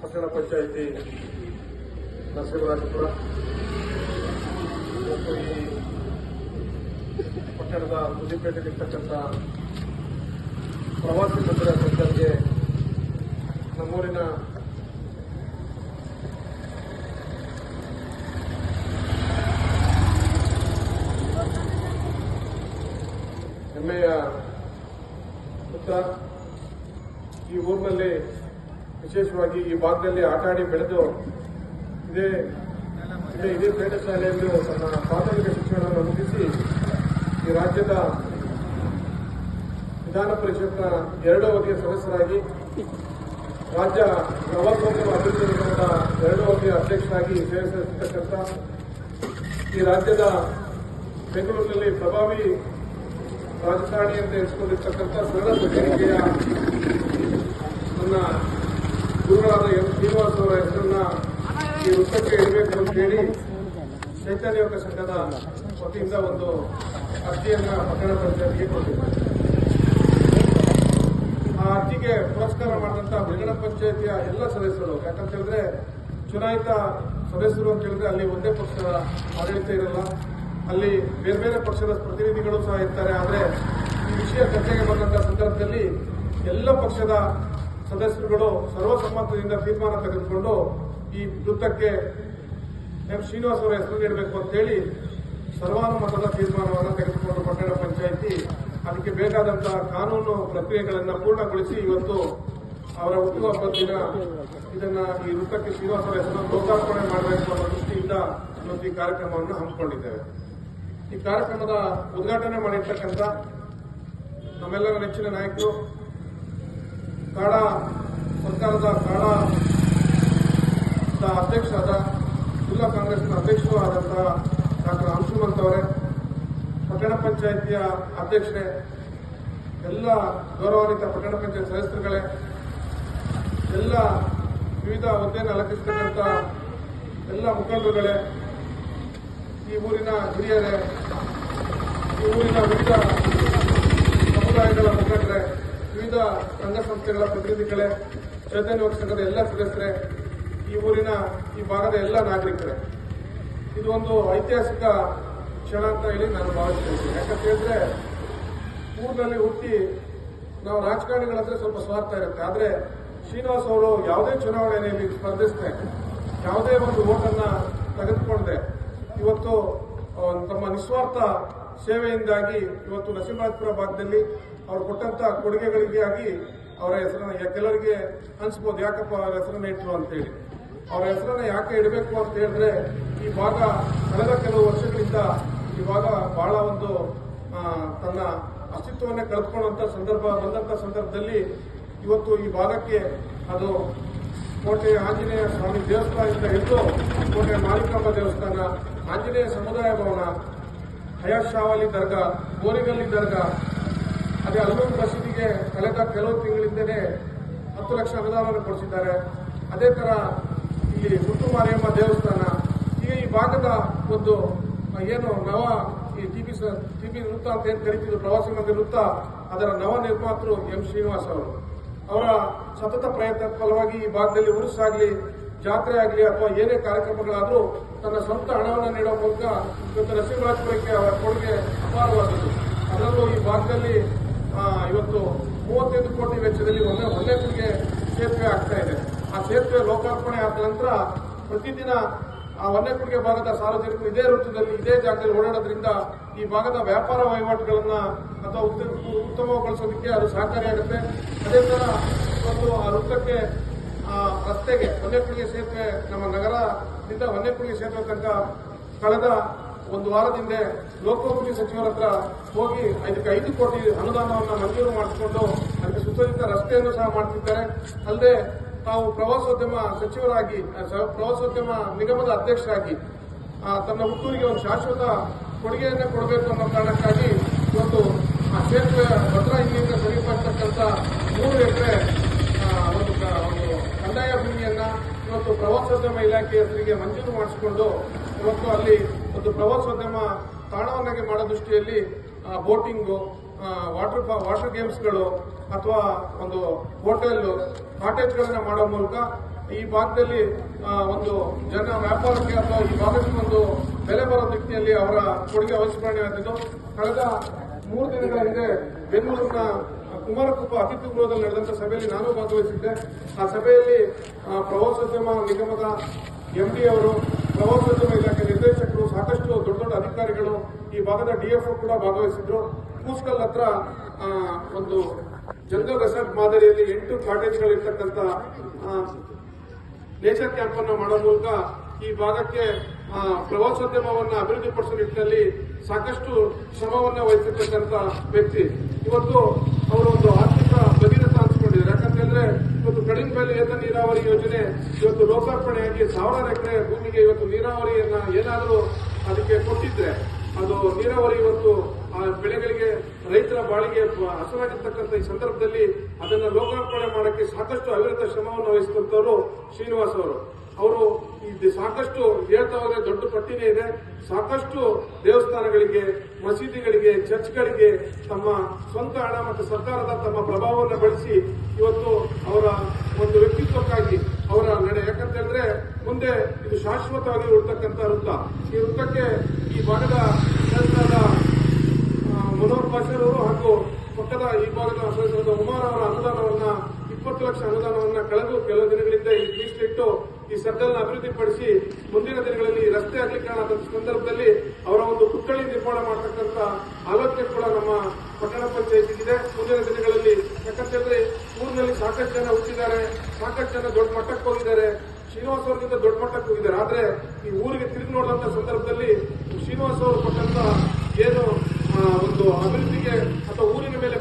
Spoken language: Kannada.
ಪಟ್ಟಣ ಪಂಚಾಯಿತಿ ನರಸಿಂಹರಾಜಪುರ ಮತ್ತು ಈ ಪಟ್ಟಣದ ಮುದಿಪೇಟೆಯಲ್ಲಿರ್ತಕ್ಕಂಥ ಪ್ರವಾಸಿ ಮಂದಿರ ಸೆಂಟರ್ಗೆ ನಮ್ಮೂರಿನ ಹೆಮ್ಮೆಯ ಪುತ್ರ ಈ ಊರಿನಲ್ಲಿ ವಿಶೇಷವಾಗಿ ಈ ಭಾಗದಲ್ಲಿ ಆಟ ಆಡಿ ಬೆಳೆದು ಇದೇ ಇದೇ ಪೇಟೆ ಶಾಲೆಯಲ್ಲಿ ತನ್ನ ಪ್ರಾಥಮಿಕ ಶಿಕ್ಷಣವನ್ನು ಮುಗಿಸಿ ಈ ರಾಜ್ಯದ ವಿಧಾನ ಪರಿಷತ್ನ ಎರಡು ಅವಧಿಯ ಸದಸ್ಯರಾಗಿ, ರಾಜ್ಯ ಪ್ರವಾಸೋದ್ಯಮ ಅಭಿವೃದ್ಧಿ ನಿಗಮದ ಎರಡು ಅವಧಿಯ ಅಧ್ಯಕ್ಷರಾಗಿ ಸೇವೆ ಸಲ್ಲಿಸತಕ್ಕಂಥ ಈ ರಾಜ್ಯದ ಬೆಂಗಳೂರಿನಲ್ಲಿ ಪ್ರಭಾವಿ ರಾಜಕಾರಣಿ ಅಂತ ಎನಿಸಿಕೊಂಡಿರ್ತಕ್ಕಂಥ ಸರಳ ನನ್ನ ಗುರುಗಳಾದ ಎಂ ಶ್ರೀನಿವಾಸ್ ಅವರ ಹೆಸರನ್ನ ಈ ವೃತ್ತಕ್ಕೆ ಇಡಬೇಕು ಅಂತ ಹೇಳಿ ಚೈತನ್ಯ ಸಂಘದ ವತಿಯಿಂದ ಒಂದು ಅರ್ಜಿಯನ್ನ ಪಟ್ಟಣ ಪಂಚಾಯತ್ಗೆ ಕೊಟ್ಟಿದ್ದಾರೆ ಆ ಅರ್ಜಿಗೆ ಪುರಸ್ಕಾರ ಮಾಡಿದಂತ ಪಟ್ಟಣ ಪಂಚಾಯತಿಯ ಎಲ್ಲ ಸದಸ್ಯರು, ಯಾಕಂತ ಹೇಳಿದ್ರೆ ಚುನಾಯಿತ ಸದಸ್ಯರು ಅಂತ ಹೇಳಿದ್ರೆ ಅಲ್ಲಿ ಒಂದೇ ಪಕ್ಷದ ಆಡಳಿತ ಇರಲ್ಲ. ಅಲ್ಲಿ ಬೇರೆ ಬೇರೆ ಪಕ್ಷದ ಪ್ರತಿನಿಧಿಗಳು ಸಹ ಇರ್ತಾರೆ. ಆದರೆ ಈ ವಿಷಯ ಚರ್ಚೆಗೆ ಬಂದಂತ ಸಂದರ್ಭದಲ್ಲಿ ಎಲ್ಲ ಪಕ್ಷದ ಸದಸ್ಯರುಗಳು ಸರ್ವಸಮ್ಮತದಿಂದ ತೀರ್ಮಾನ ತೆಗೆದುಕೊಂಡು ಈ ವೃತ್ತಕ್ಕೆ ಎಂ ಶ್ರೀನಿವಾಸ್ ಅವರ ಹೆಸರು ನೀಡಬೇಕು ಅಂತ ಹೇಳಿ ಸರ್ವಾನುಮತದ ತೀರ್ಮಾನವನ್ನು ತೆಗೆದುಕೊಂಡು ಪಟ್ಟಣ ಪಂಚಾಯಿತಿ ಅದಕ್ಕೆ ಬೇಕಾದಂತಹ ಕಾನೂನು ಪ್ರಕ್ರಿಯೆಗಳನ್ನು ಪೂರ್ಣಗೊಳಿಸಿ ಇವತ್ತು ಅವರ ಹುಟ್ಟುಹಬ್ಬದ ದಿನ ಇದನ್ನ ಈ ವೃತ್ತಕ್ಕೆ ಶ್ರೀನಿವಾಸರ ಹೆಸರು ಲೋಕಾರ್ಪಣೆ ಮಾಡಬೇಕು ಅನ್ನೋ ದೃಷ್ಟಿಯಿಂದ ಇವತ್ತು ಈ ಕಾರ್ಯಕ್ರಮವನ್ನು ಹಮ್ಮಿಕೊಂಡಿದ್ದೇವೆ. ಈ ಕಾರ್ಯಕ್ರಮದ ಉದ್ಘಾಟನೆ ಮಾಡಿರ್ತಕ್ಕಂಥ ನಮ್ಮೆಲ್ಲರ ನೆಚ್ಚಿನ ನಾಯಕರು, ಕಾಡ ಸರ್ಕಾರದ ಕಾಡ ಅಧ್ಯಕ್ಷರಾದ ಜಿಲ್ಲಾ ಕಾಂಗ್ರೆಸ್ನ ಅಧ್ಯಕ್ಷರೂ ಆದಂತಹ ಡಾಕ್ಟರ್ ಅಂಶುಮಂತ್ ಅವರೇ, ಪಟ್ಟಣ ಪಂಚಾಯಿತಿಯ ಅಧ್ಯಕ್ಷರೇ, ಎಲ್ಲ ಗೌರವಾನ್ವಿತ ಪಟ್ಟಣ ಪಂಚಾಯತ್ ಸದಸ್ಯರುಗಳೇ, ಎಲ್ಲ ವಿವಿಧ ಹುದ್ದೆಯನ್ನು ಅಲಂಕರಿಸಿರ್ತಕ್ಕಂಥ ಎಲ್ಲ ಮುಖಂಡರುಗಳೇ, ಈ ಊರಿನ ಹಿರಿಯರೇ, ಈ ಊರಿನ ವಿವಿಧ ಸಮುದಾಯಗಳ ಮುಖಂಡರೇ, ವಿವಿಧ ಸಂಘ ಸಂಸ್ಥೆಗಳ ಪ್ರತಿನಿಧಿಗಳೇ, ಚೈತನ್ಯ ಸಂಘದ ಎಲ್ಲ ಸದಸ್ಯರೇ, ಈ ಊರಿನ, ಈ ಭಾಗದ ಎಲ್ಲ ನಾಗರಿಕರೇ. ಇದು ಒಂದು ಐತಿಹಾಸಿಕ ಕ್ಷಣ ಅಂತ ಹೇಳಿ ನಾನು ಭಾವಿಸ್ತೀನಿ. ಯಾಕಂತ ಹೇಳಿದ್ರೆ, ಊರಿನಲ್ಲಿ ಹುಟ್ಟಿ ನಾವು ರಾಜಕಾರಣಿಗಳಂದ್ರೆ ಸ್ವಲ್ಪ ಸ್ವಾರ್ಥ ಇರುತ್ತೆ. ಆದ್ರೆ ಶ್ರೀನಿವಾಸ್ ಅವರು ಯಾವುದೇ ಚುನಾವಣೆಯಲ್ಲಿ ಸ್ಪರ್ಧಿಸದೆ, ಯಾವುದೇ ಒಂದು ಓಟನ್ನ ತೆಗೆದುಕೊಂಡೆ ಇವತ್ತು ತಮ್ಮ ನಿಸ್ವಾರ್ಥ ಸೇವೆಯಿಂದಾಗಿ ಇವತ್ತು ನರಸಿಂಹರಾಜಪುರ ಭಾಗದಲ್ಲಿ ಅವರು ಕೊಟ್ಟಂತ ಕೊಡುಗೆಗಳಿಗಾಗಿ ಅವರ ಹೆಸರನ್ನ ಕೆಲವರಿಗೆ ಅನ್ಸ್ಬೋದು ಯಾಕಪ್ಪ ಅವರ ಹೆಸರನ್ನ ಇಟ್ರು ಅಂತೇಳಿ. ಅವರ ಹೆಸರನ್ನ ಯಾಕೆ ಇಡಬೇಕು ಅಂತ ಹೇಳಿದ್ರೆ, ಈ ಭಾಗ ಕಳೆದ ಕೆಲವು ವರ್ಷಗಳಿಂದ ಈ ಭಾಗ ಬಹಳ ಒಂದು ತನ್ನ ಅಸ್ತಿತ್ವವನ್ನೇ ಕಳೆದುಕೊಳ್ಳುವಂತ ಸಂದರ್ಭ, ಬಂದಂತ ಸಂದರ್ಭದಲ್ಲಿ ಇವತ್ತು ಈ ಭಾಗಕ್ಕೆ ಅದು ಕೋಟೆ ಆಂಜನೇಯ ಸ್ವಾಮಿ ದೇವಸ್ಥಾನದಿಂದ ಹಿಡಿದು ಕೋಟೆ ಮಾಲಿಕಮ್ಮ ದೇವಸ್ಥಾನ, ಆಂಜನೇಯ ಸಮುದಾಯ ಭವನ, ಹಯಾತ್ ಶಾವಲಿ ದರ್ಗಾ ಗೋರಿಗಲ್ಲಿ ದರ್ಗಾ ಅದೇ ಅಲ್ಲೂರು ಮಸೀದಿಗೆ ಕಳೆದ ಕೆಲವು ತಿಂಗಳಿಂದನೇ ಹತ್ತು ಲಕ್ಷ ಅನುದಾನವನ್ನು ಕೊಡಿಸಿದ್ದಾರೆ. ಅದೇ ತರ ಇಲ್ಲಿ ಮುತ್ತು ಎಂಬ ದೇವಸ್ಥಾನ. ಈಗ ಈ ಭಾಗದ ಒಂದು ಏನು ನವ, ಈ ಟಿಬಿ ಪಿ ವೃತ್ತ ಅಂತ ಏನು ಕರಿತಿದ್ರು, ಪ್ರವಾಸಿ ಮಂದಿರ ವೃತ್ತ ಅದರ ನವ ನಿರ್ಮಾತೃ ಎಂ ಶ್ರೀನಿವಾಸ್ ಅವರು. ಅವರ ಸತತ ಪ್ರಯತ್ನ ಫಲವಾಗಿ ಈ ಭಾಗದಲ್ಲಿ ಉರುಸಾಗಲಿ, ಜಾತ್ರೆ ಆಗಲಿ ಅಥವಾ ಏನೇ ಕಾರ್ಯಕ್ರಮಗಳಾದರೂ ತನ್ನ ಸ್ವಂತ ಹಣವನ್ನು ನೀಡೋ ಮೂಲಕ ಇವತ್ತು ನರಸಿಂಹರಾಜಪುರಕ್ಕೆ ಅವರ ಕೊಡುಗೆ ಅಪಾರವಾದದ್ದು. ಅದರಲ್ಲೂ ಈ ಭಾಗದಲ್ಲಿ ಇವತ್ತು ಮೂವತ್ತೈದು ಕೋಟಿ ವೆಚ್ಚದಲ್ಲಿ ಒಳ್ಳೆ ಕೊಡುಗೆ ಸೇತುವೆ ಆಗ್ತಾ ಇದೆ. ಆ ಸೇತುವೆ ಲೋಕಾರ್ಪಣೆ ಆದ ನಂತರ ಪ್ರತಿದಿನ ಆ ಒನ್ನೆಕುಡಿಗೆ ಭಾಗದ ಸಾರ್ವಜನಿಕರು ಇದೇ ವೃತ್ತದಲ್ಲಿ ಇದೇ ಜಾಗದಲ್ಲಿ ಓಡಾಡೋದ್ರಿಂದ ಈ ಭಾಗದ ವ್ಯಾಪಾರ ವಹಿವಾಟುಗಳನ್ನ ಅಥವಾ ಉತ್ತಮ ಉತ್ತಮಗೊಳಿಸೋದಕ್ಕೆ ಅದು ಸಹಕಾರಿಯಾಗುತ್ತೆ. ಅದೇ ಥರ ಒಂದು ಆ ವೃತ್ತಕ್ಕೆ, ಆ ರಸ್ತೆಗೆ ವನ್ನೆಕುಡಿಗೆ ಸೇತುವೆ, ನಮ್ಮ ನಗರದಿಂದ ವನ್ನೆಕುಡಿಗೆ ಸೇತುವೆ ತನಕ ಕಳೆದ ಒಂದು ವಾರದಿಂದ ಲೋಕೋಪಯೋಗಿ ಸಚಿವರ ಹತ್ರ ಹೋಗಿ ಇದಕ್ಕೆ ಐದು ಕೋಟಿ ಅನುದಾನವನ್ನು ಮಂಜೂರು ಮಾಡಿಕೊಂಡು ಅದಕ್ಕೆ ಸುಸಜ್ಜಿತ ರಸ್ತೆಯನ್ನು ಸಹ ಮಾಡ್ತಿದ್ದಾರೆ. ಅಲ್ಲದೆ ತಾವು ಪ್ರವಾಸೋದ್ಯಮ ಸಚಿವರಾಗಿ ಪ್ರವಾಸೋದ್ಯಮ ನಿಗಮದ ಅಧ್ಯಕ್ಷರಾಗಿ ತನ್ನ ಹುಟ್ಟೂರಿಗೆ ಒಂದು ಶಾಶ್ವತ ಕೊಡುಗೆಯನ್ನು ಕೊಡಬೇಕು ಅನ್ನೋ ಕಾರಣಕ್ಕಾಗಿ ಇವತ್ತು ಆ ಕ್ಷೇತ್ರ ಭದ್ರಾ ಇಲ್ಲಿಂದ ಸಮೀಪಿರ್ತಕ್ಕಂಥ ಮೂರು ಎಕರೆ ಒಂದು ಒಂದು ಕಂದಾಯ ಭೂಮಿಯನ್ನು ಇವತ್ತು ಪ್ರವಾಸೋದ್ಯಮ ಇಲಾಖೆ ಹೆಸರಿಗೆ ಮಂಜೂರು ಮಾಡಿಸಿಕೊಂಡು ಇವತ್ತು ಅಲ್ಲಿ ಒಂದು ಪ್ರವಾಸೋದ್ಯಮ ತಾಣವನ್ನಾಗಿ ಮಾಡೋ ದೃಷ್ಟಿಯಲ್ಲಿ ಬೋಟಿಂಗು ವಾಟರ್ ವಾಟರ್ ಗೇಮ್ಸ್ಗಳು ಅಥವಾ ಒಂದು ಹೋಟೆಲ್ ಕಾಟೇಜ್ಗಳನ್ನು ಮಾಡೋ ಮೂಲಕ ಈ ಭಾಗದಲ್ಲಿ ಒಂದು ಜನ ವ್ಯಾಪಾರಕ್ಕೆ ಅಥವಾ ಈ ಭಾಗಕ್ಕೆ ಒಂದು ಬೆಲೆ ಬರೋ ದಿಕ್ಕಿನಲ್ಲಿ ಅವರ ಕೊಡುಗೆ ಅವಶ್ಯಕತೆಯಾಗಿದ್ದು ಕಳೆದ ಮೂರು ದಿನಗಳ ಹಿಂದೆ ಬೆಂಗಳೂರಿನ ಕುಮಾರಕುಪ್ಪ ಅತಿಥಿ ಗೃಹದಲ್ಲಿ ನಡೆದಂಥ ಸಭೆಯಲ್ಲಿ ನಾನು ಭಾಗವಹಿಸಿದ್ದೆ. ಆ ಸಭೆಯಲ್ಲಿ ಪ್ರವಾಸೋದ್ಯಮ ನಿಗಮದ ಎಂ ಡಿ ಅವರು, ಪ್ರವಾಸೋದ್ಯಮ ಇಲಾಖೆ ನಿರ್ದೇಶಕರು, ಸಾಕಷ್ಟು ದೊಡ್ಡ ದೊಡ್ಡ ಅಧಿಕಾರಿಗಳು ಈ ಭಾಗದ ಡಿಎಫ್ಒ ಕೂಡ ಭಾಗವಹಿಸಿದ್ರು. ಕೂಸ್ಕಲ್ ಹತ್ರ ಒಂದು ಜನರಲ್ ರೆಸಾರ್ಟ್ ಮಾದರಿಯಲ್ಲಿ ಎಂಟು ಕಾಟೇಜ್ಗಳಿರ್ತಕ್ಕಂಥ ನೇಚರ್ ಕ್ಯಾಂಪ್ ಅನ್ನು ಮಾಡೋ ಮೂಲಕ ಈ ಭಾಗಕ್ಕೆ ಪ್ರವಾಸೋದ್ಯಮವನ್ನು ಅಭಿವೃದ್ಧಿಪಡಿಸುವ ನಿಟ್ಟಿನಲ್ಲಿ ಸಾಕಷ್ಟು ಶ್ರಮವನ್ನು ವಹಿಸಿರ್ತಕ್ಕಂಥ ವ್ಯಕ್ತಿ. ಇವತ್ತು ಅವರು ಒಂದು ಆರ್ಥಿಕ ಭಗೀರಥ ಅನ್ಸ್ಕೊಂಡಿದ್ದಾರೆ. ಯಾಕಂತಂದ್ರೆ ಇವತ್ತು ಕಡಿಮೆ ಬೆಲೆ ಏತ ನೀರಾವರಿ ಯೋಜನೆ, ಇವತ್ತು ಲೋಕಾರ್ಪಣೆಯಾಗಿ ಸಾವಿರಾರು ಎಕರೆ ಭೂಮಿಗೆ ಇವತ್ತು ನೀರಾವರಿಯನ್ನ ಏನಾದರೂ ಅದಕ್ಕೆ ಕೊಟ್ಟಿದ್ರೆ ಅದು ನೀರಾವರಿ ಇವತ್ತು, ಆ, ಬೆಳೆಗಳಿಗೆ, ರೈತರ ಬಾಳಿಗೆ ಹಸರಾಗಿರ್ತಕ್ಕಂಥ ಈ ಸಂದರ್ಭದಲ್ಲಿ ಅದನ್ನು ಲೋಕಾರ್ಪಣೆ ಮಾಡಕ್ಕೆ ಸಾಕಷ್ಟು ಅವಿರತ ಶ್ರಮವನ್ನು ವಹಿಸಿದಂತವರು ಶ್ರೀನಿವಾಸ್ ಅವರು. ಅವರು ಇದು ಸಾಕಷ್ಟು ಹೇಳ್ತಾ ಹೋದರೆ ದೊಡ್ಡ ಪಟ್ಟಿನೇ ಇದೆ. ಸಾಕಷ್ಟು ದೇವಸ್ಥಾನಗಳಿಗೆ, ಮಸೀದಿಗಳಿಗೆ, ಚರ್ಚ್ಗಳಿಗೆ ತಮ್ಮ ಸ್ವಂತ ಹಣ ಮತ್ತು ಸರ್ಕಾರದ ತಮ್ಮ ಪ್ರಭಾವವನ್ನು ಬಳಸಿ ಇವತ್ತು ಅವರ ಒಂದು ವ್ಯಕ್ತಿತ್ವಕ್ಕಾಗಿ ಅವರ ನಡೆ. ಯಾಕಂತ ಹೇಳಿದ್ರೆ, ಮುಂದೆ ಇದು ಶಾಶ್ವತವಾಗಿ ಉಳ್ತಕ್ಕಂಥ ವೃತ್ತ. ಈ ವೃತ್ತಕ್ಕೆ ಈ ಭಾಗದ ಶಾಸಕರಾದ ಮನೋಹರ್ ಪಾಟೀಲ್ ಹಾಗೂ ಪಕ್ಕದ ಈ ಭಾಗದ ಶಾಸಕರಾದ ಉಮಾರ್ ಅವರ ಅನುದಾನವನ್ನ ಇಪ್ಪತ್ತು ಲಕ್ಷ ಅನುದಾನವನ್ನ ಕಳೆದು ಕೆಲವು ದಿನಗಳಿಂದ ಈ ಮೀಸಲಿಟ್ಟು ಈ ಸರ್ಕಲ್ನ ಅಭಿವೃದ್ಧಿಪಡಿಸಿ ಮುಂದಿನ ದಿನಗಳಲ್ಲಿ ರಸ್ತೆ ಅಗಲೀಕರಣ ಸಂದರ್ಭದಲ್ಲಿ ಅವರ ಒಂದು ಪುತ್ಥಳಿ ನಿರ್ಮಾಣ ಮಾಡತಕ್ಕಂತ ಆಲೋಚನೆ ಕೂಡ ನಮ್ಮ ಪಟ್ಟಣ ಇದೆ ಮುಂದಿನ ದಿನಗಳಲ್ಲಿ ಯಾಕಂತಂದ್ರೆ ಊರಿನಲ್ಲಿ ಸಾಕಷ್ಟು ಜನ ಹುಟ್ಟಿದ್ದಾರೆ, ಸಾಕಷ್ಟು ಜನ ದೊಡ್ಡ ಮಟ್ಟಕ್ಕೆ ಹೋಗಿದ್ದಾರೆ. ಶ್ರೀನಿವಾಸ ಅವರಿಗಿಂತ ದೊಡ್ಡ ಮಟ್ಟಕ್ಕೆ ಹೋಗಿದ್ದಾರೆ. ಆದ್ರೆ ಈ ಊರಿಗೆ ತಿರುಗಿ ನೋಡಿದಂತ ಸಂದರ್ಭದಲ್ಲಿ ಶ್ರೀನಿವಾಸ ಅವರು ಕೊಟ್ಟಂತ ಏನು ಒಂದು ಅಭಿವೃದ್ಧಿಗೆ ಅಥವಾ ಊರಿನ ಮೇಲೆ